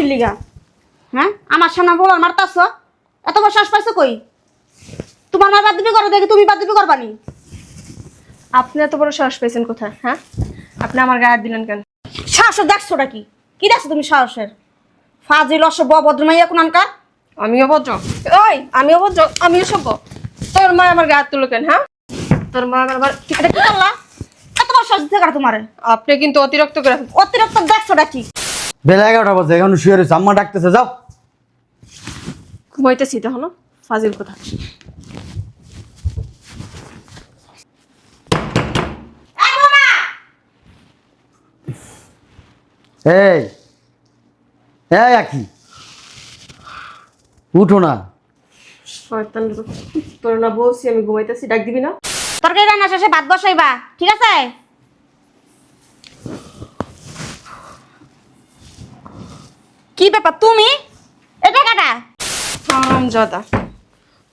কি লিগা? হ্যাঁ? আমার সামনে বলার মারতাছ? এত বড় শ্বাস পাইছো কই? তোমার মা বাদ দিবি করো দেখি তুমি বাদ দিবি করবানি আপনি এত বড় সাহস পেয়েছেন কোথায় হ্যাঁ? আপনি আমার গায়ে হাত দিলেন কেন? সাহসের দেখছোটা কি? কি দেখছ তুমি সাহসের? ফাজিল অসভ্য ভদ্রমাইয়া কোনানকার আমিও অভদ্র ওই আমি অভদ্র আমিও সভ্য। তোর মা আমার গায়ে হাত তুলো কেন হ্যাঁ? তোর মা আমার কি করলা? এত বড় সাহস দিতে কার তোমারে? আপনি কিন্তু অতিরিক্ত করে অতিরিক্ত দেখছোটা কি? বেলা এগারোটা বাজে এখন শুয়ে রয়েছে। আম্মা ডাকতেছে যাও। ঘুমাইতেছি তখন ফাজিল কোথা। এই এই এই আকি উঠো না। শয়তান। তোর না বলছি আমি ঘুমাইতেছি ডাক দিবি না। তরকারি রান্না শেষে ভাত বসাইবা ঠিক আছে? কি ব্যাপার তুমি? এটা কাটা? হারাম জাদা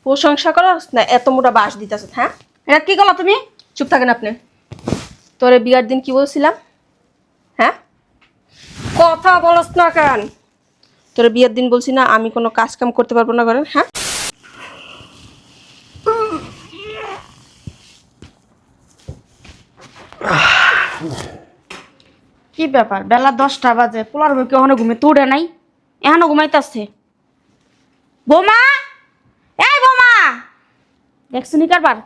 প্রশংসা করো না এত মোটা বাস দিতেছ হ্যাঁ? এটা কি করলা তুমি? চুপ থাকেন আপনি। তোরে বিয়ার দিন কি বলছিলাম? হ্যাঁ? কথা বলস না কেন? তোরে বিয়ের দিন বলছি না আমি কোনো কাজ কাম করতে পারব না করেন হ্যাঁ? কি ব্যাপার? বেলা দশটা বাজে পোলার বই কেউ ঘুমে তুড়ে নাই। এখনও ঘুমাইতেছে। বোমা! এই বোমা! দেখছ নি কারবার?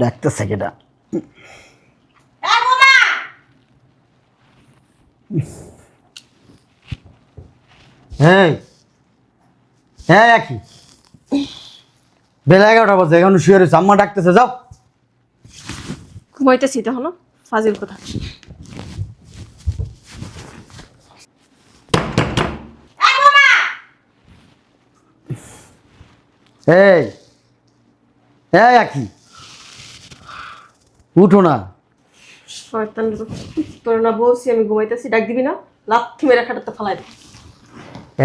ডাকতেছে কেটা এই বোমা! এই হ্যাঁ একই বেলা এগারোটা বাজে এখন শুয়ে রয়েছে। আম্মা ডাকতেছে যাও। ঘুমাইতেছি তখন ফাজিল কথা। এই এই আকি উঠো না। শয়তান। তোর না বলছি আমি ঘুমাইতেছি ডাক দিবি না? লাথি মেরে খাটাতে ফালাই দে।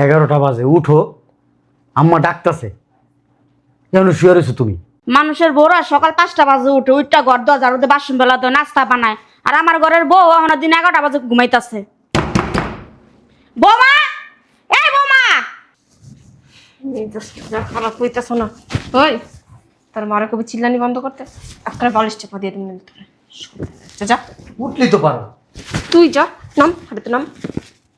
এগারোটা বাজে উঠো। আম্মা ডাকতেছে। কেন শুয়ে রয়েছো তুমি? মানুষের বউরা সকাল পাঁচটা বাজে উঠে উঠটা ঘর দোয়া ঝাড়ু দিয়ে বাসন বেলা দিয়ে নাস্তা বানায়। আর আমার ঘরের বউ এখন দিন এগারোটা বাজে ঘুমাইতেছে। বৌমা! এই বৌমা! খারাপ হইতেছ না ওই তার মারা কবি চিল্লানি বন্ধ করতে একটা বালিশ চাপা দিয়ে দিন তোরে। যা, যা। উঠলি তো পারো। তুই যা নাম হাঁটাতে নাম।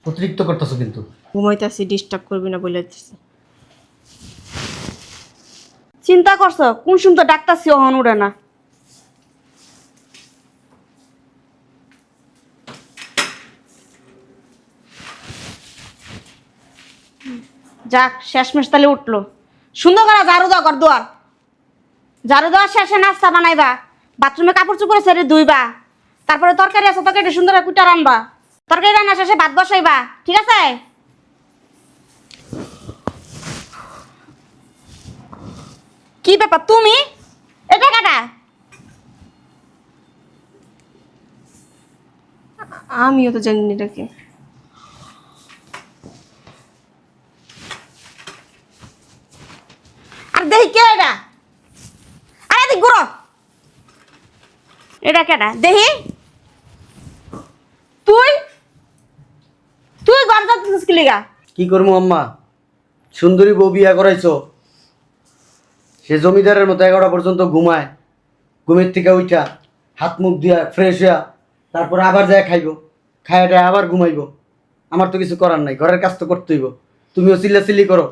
অতিরিক্ত করতেছো কিন্তু। ঘুমাইতেছি ডিস্টার্ব করবি না বলে দিতেছি। চিন্তা করছ? কোন শুনতো ডাক্তার অহন উড়ে না। যাক, শেষমেশ তাহলে উঠল। সুন্দর করে ঝাড়ু দাও ঘর দুয়ার। ঝাড়ু দেওয়ার শেষে নাস্তা বানাইবা। বাথরুমে কাপড় চুপড়ে ছেড়ে ধুইবা। তারপরে তরকারি আছে তরকারি সুন্দর করে কুটা রান্না তরকারি রান্না শেষে ভাত বসাইবা। ঠিক আছে? কি ব্যাপার তুমি? এটা কাটা আমিও তো জানি না এটাকে আর দেখি কে এটা? আরে দেখ গুড়ো এটা কেটা দেখি। তুই? তুই ঘর যাচ্ছিস কি লিগা কি করব আম্মা? সুন্দরী বউ বিয়া করাইছো। সে জমিদারের মতো এগারোটা পর্যন্ত ঘুমায়, ঘুমের থেকে উঠা হাত মুখ দিয়া ফ্রেশ হইয়া তারপর আবার যায় খাইব খাইটা আবার ঘুমাইব। আমার তো কিছু করার নাই, ঘরের কাজ তো করতে হইব। তুমিও চিল্লাচিল্লি করো,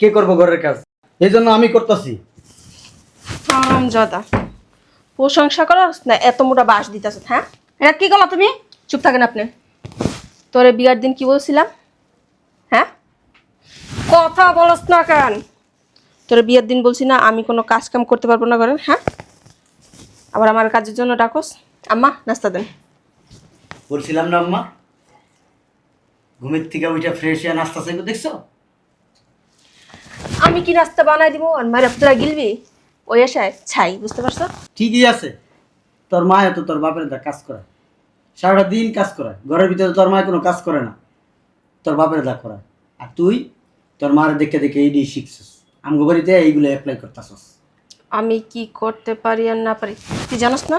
কে করব ঘরের কাজ? এই জন্য আমি করতেছি। জাদা। প্রশংসা করো না, এত মোটা বাস দিতেছ হ্যাঁ? এটা কি করল তুমি? চুপ থাকেন আপনি। তোরে বিয়ার দিন কি বলছিলাম? হ্যাঁ? কথা বলস না কেন? তোরে বিয়ের দিন বলছি না আমি কোনো কাজ কাম করতে পারব না করেন হ্যাঁ? আবার আমার কাজের জন্য ডাকোস। আম্মা নাস্তা দেন। বলছিলাম না আম্মা ঘুমের থেকে ওইটা ফ্রেশ হয়ে নাস্তা চাইব দেখছ? আমি কি নাস্তা বানাই দিব? আর মায়ের তোরা গিলবি? ওই আশায় ছাই বুঝতে পারছ? ঠিকই আছে। তোর মা তো তোর বাপের দা কাজ করে সারাটা দিন কাজ করে ঘরের ভিতরে তোর মায় কোনো কাজ করে না। তোর বাপের দা করে আর তুই তোর মার দেখে দেখে এই দিয়ে শিখছিস। আমগো বাড়িতে এইগুলো অ্যাপ্লাই করতেছস। আমি কি করতে পারি আর না পারি? তুই জানোস না?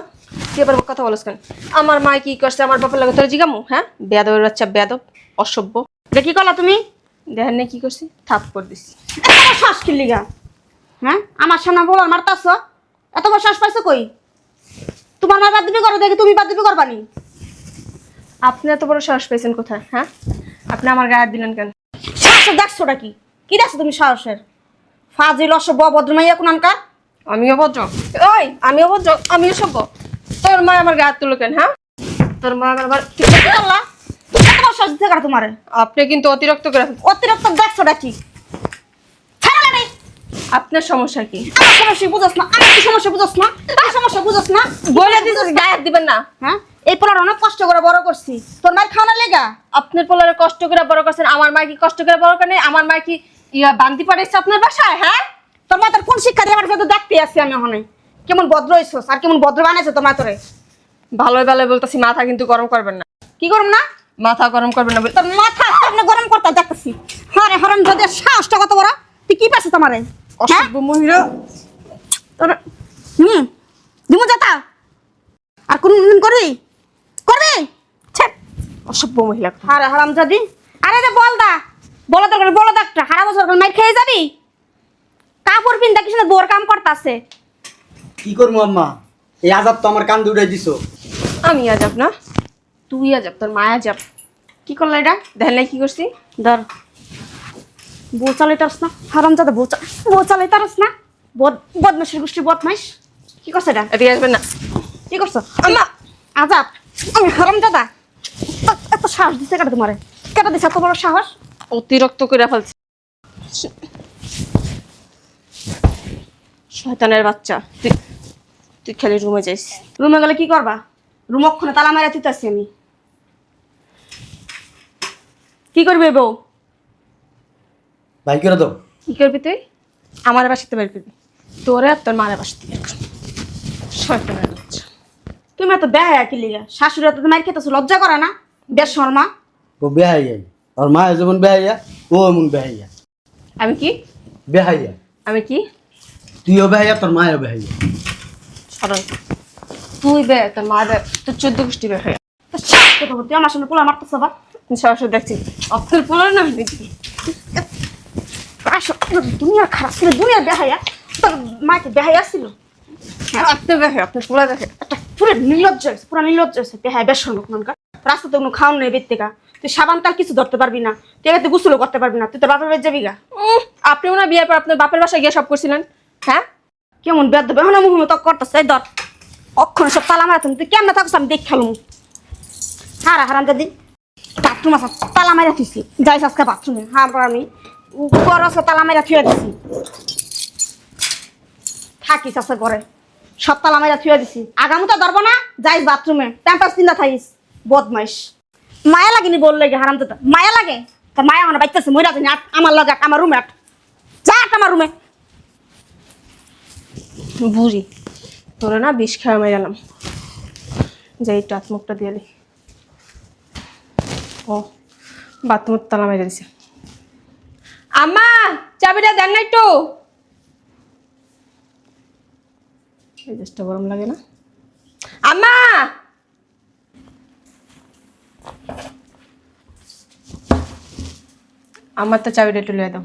তুই আবার কথা বলস কেন? আমার মা কি করছে? আমার বাপের লাগে তোর জিগামু হ্যাঁ? বেয়াদবের বাচ্চা বেয়াদব অসভ্য। এটা কি করলা তুমি? দেখেন না কি করছি থাপ করে দিছি। শ্বাস কিনলি গা হ্যাঁ? আমার সামনে বলার মারতাছ? এত বড় শ্বাস পাইছো কই? তোমার মা বাদ দিবি করো দেখি তুমি বাদ দিবি করবানি আপনি এত বড় সাহস পেয়েছেন কোথায় হ্যাঁ? আপনি আমার গায়ে দিলেন কেন? সাহসের দেখছোটা কি? কি দেখছ তুমি সাহসের? ফাজিল অসভ্য ভদ্রমাইয়া কোনানকার আমি অভদ্র ওই আমি অভদ্র আমি অসভ্য তোর মা আমার গায়ে তুলো কেন হ্যাঁ? তোর মা আমার আবার কি কার তোমারে? আপনি কিন্তু অতিরিক্ত করে। অতিরিক্ত দেখছোটা কি? ছাড়া নেই আপনার সমস্যা কি? আমার সমস্যা বুঝোস না আমার কি সমস্যা বুঝোস না? আমার সমস্যা বুঝোস না? বলে দিচ্ছি গায়ে দিবেন না। হ্যাঁ? এই পোলার অনেক কষ্ট করে বড় করছি। তোর মায়ের খাওয়ানোর লেগা? আপনার পোলারে কষ্ট করে বড় করছেন আমার মা কি কষ্ট করে বড় করে আমার মা কি ইয়া বান্তি পাঠাইছে আপনার বাসায় হ্যাঁ? তোর মা তোর কোন শিক্ষা দিয়ে আমার দেখতে আমি ওখানে কেমন ভদ্র হইছস আর কেমন ভদ্র বানাইছে ভালোই ভালোই বলতেছি মাথা কিন্তু গরম করবেন না। কি করুম না? মাথা গরম করবেন না তোর মাথা সামনে গরম করতে দেখতেছি। হরে হরণ যদি সাহসটা কত বড়? তুই কি পাচ্ছিস তোমারে হ্যাঁ? অসভ্য মহিলা। তোর হুম দিমু যাতা আর কোন দিন করবি? করবি অসভ্য মহিলা আরে হারাম যদি আরে বল দা বলো দরকার বলো ডাক্তার হারা বছর মাইর খেয়ে যাবি? কাপড় পিনটা কি সুন্দর বোর কাম করতাছে? কি করব আম্মা? এই আজাব তো আমার কান উঠাই দিছো। আমি আজাব না তুই আজাব তোর মায়া যাব কি করল এটা? দেখেন নাই কি করছি? ধর বউ চালাইতারস না হারাম যাতে বউ চা- বউ চালাইতারস না বদ বদমাসের গোষ্ঠী বদমাইশ। কি করছে এটা? এদিকে আসবেন না। কি করছ? আমা আজাব! আমি হারাম দাদা এত সাহস দিছে কেটে তোমারে? কেটে দিছে এত বড় সাহস? অতিরিক্ত করে ফেলছি। শয়তানের বাচ্চা তুই তুই খালি রুমে যাইস। রুমে গেলে কি করবা? রুম অক্ষণে তালা মারা তুইতাছি আমি। কি করবে বউ? ভাই করে দাও। কি করবি তুই? আমার বাসাতে বের করবি। তোরে আর তোর মায়ের বাসাতে বের করবি। শয়তানের বাচ্চা। তুমি এত বেহায়া কি লিগা? শাশুড়ি এত মার খেতেছো লজ্জা করে না? বেশ শর্মা। ও বেহাইয়া ওর মা যেমন বেহাইয়া ও এমন বেহাইয়া। আমি কি? বেহাইয়া। আমি কি? তুইও বেহাইয়া তোর মায়ও বেহাইয়া। সরল। তুই বে তোর মা বে তোর চোদ্দ গোষ্ঠী বের তো শ্বাস কথা বলতে আমার সামনে পোলা মারতেছ আবার। সরাসরি দেখছি। অক্ষর পোলার না দুনিয়া খারাপ ছিল দুনিয়ার বেহায়া তোর মাকে বেহায়া ছিল। আপনি দেখে আপনার পোলা দেখে একটা পুরো নির্লজ্জ পুরো নির্লজ্জ বেহায় বেশ কোনকার রাস্তাতে কোনো খাওয়ান নেই বেত্তিকা তুই সাবান তাল কিছু ধরতে পারবি না। তুই এতে গুসলও করতে পারবি না। তুই তোর বাপের বাড়ি যাবি গা। উম, আপনি ওনার বিয়ের পর আপনার বাপের বাসায় গিয়ে সব করছিলেন? হ্যাঁ? কেমন বেদ হনে মুহুমে তক করতেছে ধর। অক্ষণে সব তালা মারা তুই কেমনে থাকছ আমি দেখ খেলুম। হারা হারাম যদি বাথরুম আছে তালা মারা থুইছি। যাইস আজকে বাথরুমে। হ্যাঁ আমি ঘর আছে তালা মারা থুয়ে দিছি। থাকিস আছে ঘরে। সব তালা মারা থুয়ে দিছি। আগামী তো ধরবো না যাইস বাথরুমে। প্যাম্পাস চিন্তা থাকিস। বদমাইশ। মায়া লাগেনি বললে গে হারাম দাদা মায়া লাগে? তার মায়া আমার বাইতেছে, মইরা জানি, আট আমার লাগে আমার রুমে আট। যা আমার রুমে। বুড়ি, তোরা না বিষ খাওয়া মেরে গেলাম যাই, একটু আত্মুখটা দিয়ে। ও, বাথরুমের তালা মেরে দিছে। আম্মা, চাবিটা দেন না একটু। মেজাজটা গরম লাগে না। আম্মা! আমার তো চাবিটা একটু লিয়ে দাও।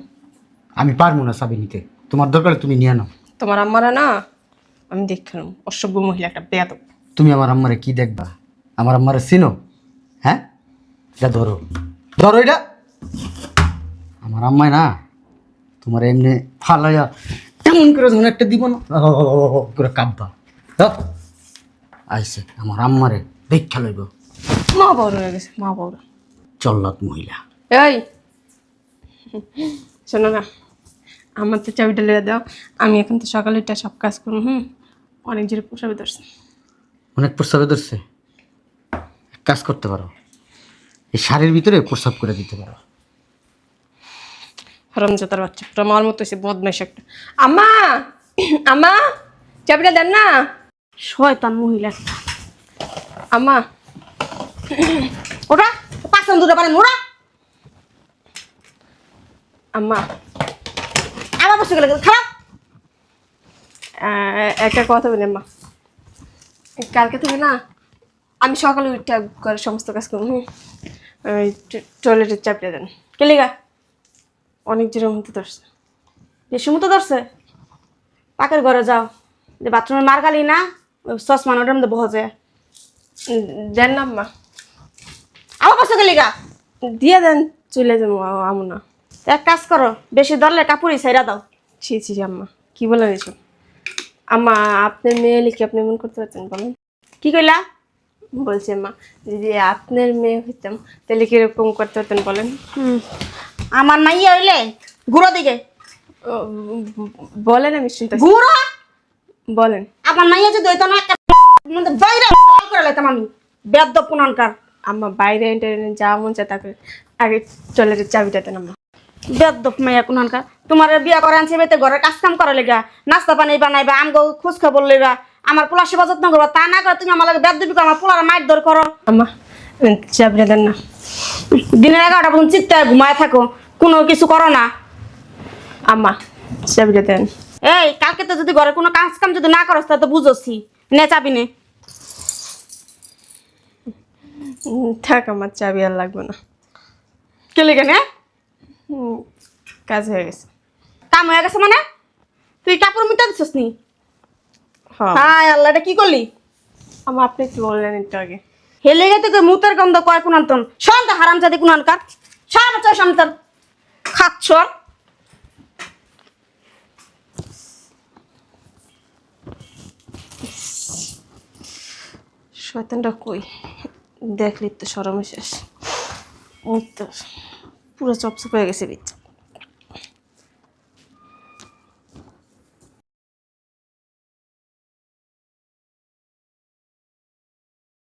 আমি পারব না চাবি নিতে। তোমার দরকার তুমি নিয়ে নাও। তোমার আম্মারা না আমি দেখলাম অসভ্য মহিলা একটা বেয়াদব। তুমি আমার আম্মারে কি দেখবা? আমার আম্মারে চিনো? হ্যাঁ? এটা ধরো। ধরো এটা। আমার আম্মায় না তোমার এমনি ফালাইয়া এমন করে ধরুন একটা দিব না। করে কাঁদবা। দাও আইসে আমার আম্মারে দেখা লইব। মা বড় হয়ে গেছে মা বড়। চল্লাত মহিলা। এই শোনো না আমার তো চাবিটা লেগে দাও আমি এখন তো সকালে উঠে সব কাজ করুন হুম? অনেক জোরে পোষাবে ধরছে। অনেক প্রস্তাবে ধরছে? কাজ করতে পারো। এই শাড়ির ভিতরে প্রস্তাব করে দিতে পারো। রমজাতার বাচ্চা আমার মতো হয়েছে বদমাইশ একটা। আম্মা আম্মা চাবিটা দেন না। শয়তান মহিলা। আম্মা ওটা পাঁচজন দূরে পারেন ওরা আম্মা, আবার বসে গেলে খারাপ। একটা কথা বলি, আম্মা। কালকে থেকে না, আমি সকালে উঠে করে সমস্ত কাজ করব ওই টয়লেটের চাপটা দেন। কেলিগা অনেক জোরের মধ্যে ধরছে। বেশি মতো ধরছে? পাকের ঘরে যাও। যে বাথরুমে মার গালি না চশমা ওটার মধ্যে বহা যায় দেন না, আম্মা। আমার কাছে কেলিগা দিয়ে দেন চলে যাব আমু না। এক কাজ করো বেশি ধরলে কাপড়ই সাইরা দাও। ছি ছি আম্মা কি বলেন এসব? আম্মা আপনার মেয়ে লিখে আপনি এমন করতে পারতেন বলেন। কি কইলা? বলছি আম্মা যদি আপনার মেয়ে হইতাম তাহলে কীরকম করতে পারতেন বলেন? হুম। আমার মাইয়া হইলে গুঁড়ো দিকে বলেন আমি শুনতে গুঁড়ো? বলেন। আমার মাইয়া যদি হইতো না বাইরে করে লাইতাম আমি। বেদ্য পুননকার। আম্মা বাইরে ইন্টারনেট যা মন চায় তা করে আগে টয়লেটের চাবিটা দেন আম্মা। বেদ্য মাইয়া কুননকার তোমার বিয়া করে আনছে বেতে ঘরের কাজ কাম করে লেগা। নাস্তা পানি বানাইবা আমগো খোঁজ খবর লইবা। আমার পোলা সেবা যত্ন করবা তা না করে তুমি আমার লাগে বেদ দিবি আমার পোলার মাইর দর করো। আম্মা চাবিটা দেন না। দিনের এগারোটা পর্যন্ত চিত্তায় ঘুমায় থাকো কোনো কিছু করো না। আম্মা চাবিটা দেন। এই কালকে তো যদি ঘরে কোনো কাজ কাম যদি না করস তা তো বুঝোছি নে চাবি নে। থাক আমার চাবি আর লাগবে না। কে লেগে নে? কাজ হয়ে গেছে। কাম হয়ে গেছে মানে? তুই কাপড় মিটা দিছিস নি? হ্যাঁ। আল্লাহ এটা কি করলি? আম্মা আপনি কি বললেন একটু আগে। হেলে গেতে কই মুতের গন্ধ কয় কুনান্তন? শান্ত হারাম কুনানকার। সারা বছর শান্তর খাচ্ছ শয়তানটা কই? দেখলি তো সরমে শেষ। পুরো চপচপ হয়ে গেছে বিচ